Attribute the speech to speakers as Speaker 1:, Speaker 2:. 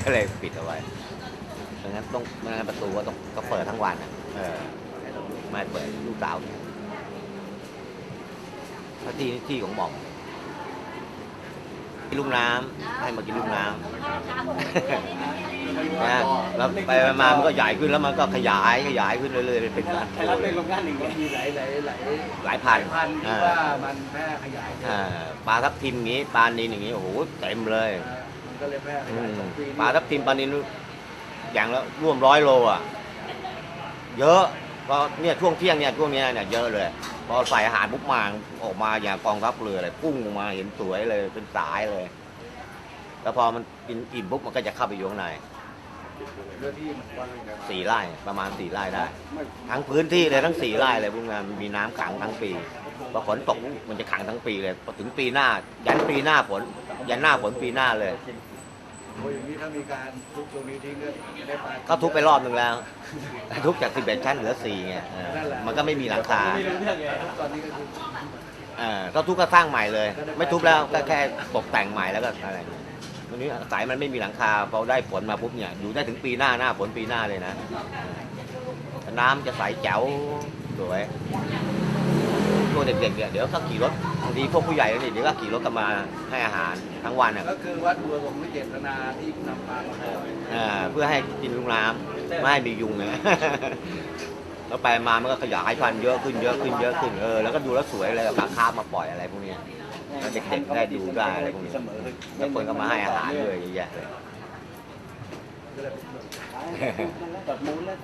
Speaker 1: ก็เลยปิดเอาไว้ดังนั้นต้องไม่งั้นประตูก็ต้องก็เปิดทั้งวันอะเออไม่เปิดลูกสาวถ้าที่ที่ของหม่อมกินลูกน้ำให้มากินลูกน้ำนะแล้วไปๆมามันก็ใหญ่ขึ้นแล้วมันก็ขยายขยายขึ้นเรื่อยๆเป็นการ
Speaker 2: ไทยรัฐเป็นโรงงานหนึ่งมันมีหลายหลายหลาย
Speaker 1: หลายพัน
Speaker 2: พันที่
Speaker 1: อ่า
Speaker 2: ว่ามันแพร่ขยาย
Speaker 1: อ่าปลาทับทิมอย่างนี้ปลานินอย่างนี้โอ้โหเต็มเลย
Speaker 2: มัน ก็เลยแพร่ข
Speaker 1: อื
Speaker 2: ยาย
Speaker 1: ม
Speaker 2: สองปี
Speaker 1: ปลาทับทิมปลานินอย่างละร่วมร้อยโลอะ เยอะก็เนี่ยช่วงเที่ยงเนี่ยช่วงเนี้ยเนี่ยเยอะเลย พอใส่อาหารปุ๊บมาออกมาอย่างกองทัพเรือเลยพุ่งออกมาเห็นสวยเลยเป็นสายเลย แล้วพอมันกินอิ่มปุ๊บมันก็จะเข้าไปอยู่ข้างใน
Speaker 2: เรื่องที่มันกว้าง
Speaker 1: สี่ไร่ประมาณสี่ไร่ได้
Speaker 2: ไม่
Speaker 1: ทั้งพื้นที่เลยทั้งสี่ไร่เลยพวกนั้นมีน้ำขังทั้งปี พอฝนตกมันจะขังทั้งปีเลยพอถึงปีหน้า ยันปีหน้าฝนยันหน้าฝนปีหน้าเลย
Speaker 2: โอ้ยอย่างนี้ถ้ามีการทุบตรงนี้ทิ้งก็ได้ปลา
Speaker 1: ก็ทุบไปรอบหนึ่งแล้ว ทุบจาก11ชั้นเหลือ4ไงเออมันก็ไม่มีหลังคา
Speaker 2: ไม่รู้เรื่องไงตอนนี้ก็คือ
Speaker 1: เออก็ทุบก็สร้างใหม่เลย ไม่ทุบแล้วก็แค่ตกแต่งใหม่แล้วก็อะไรวันนี้สายมันไม่มีหลังคาพอได้ฝนมาปุ๊บเนี่ยอยู่ได้ถึงปีหน้าหน้าฝนปีหน้าเลยนะ น้ำจะใสแจ๋วสวย ตัวเด็กๆเนี่ยเดี๋ยวก็ขี่รถบางทีพวกผู้ใหญ่เนี่ยเดี๋ยวก็ขี่รถกันมาให้อาหารทั้งวันอะ
Speaker 2: ก็คือวัดบัวสมฤทธิ์เจตนาที่นำปลามาให้
Speaker 1: อ่าเพื่อให้กินลูกน้ำไม่ให้มียุงนะแล้วไปมามันก็ขยายพันธุ์เยอะขึ้นเยอะขึ้นเยอะขึ้นเออแล้วก็ดูแล้วสวยเลยเอาปลาคาร์ฟมาปล่อยอะไรพวกเนี้ยแล้วเด็กๆได้ดูได้อะไรพวกนี้
Speaker 2: เสมอ
Speaker 1: แล้วคนก็มาให้อาหารด้วยเยอะแยะเลย
Speaker 2: ตัดมูลแล้ว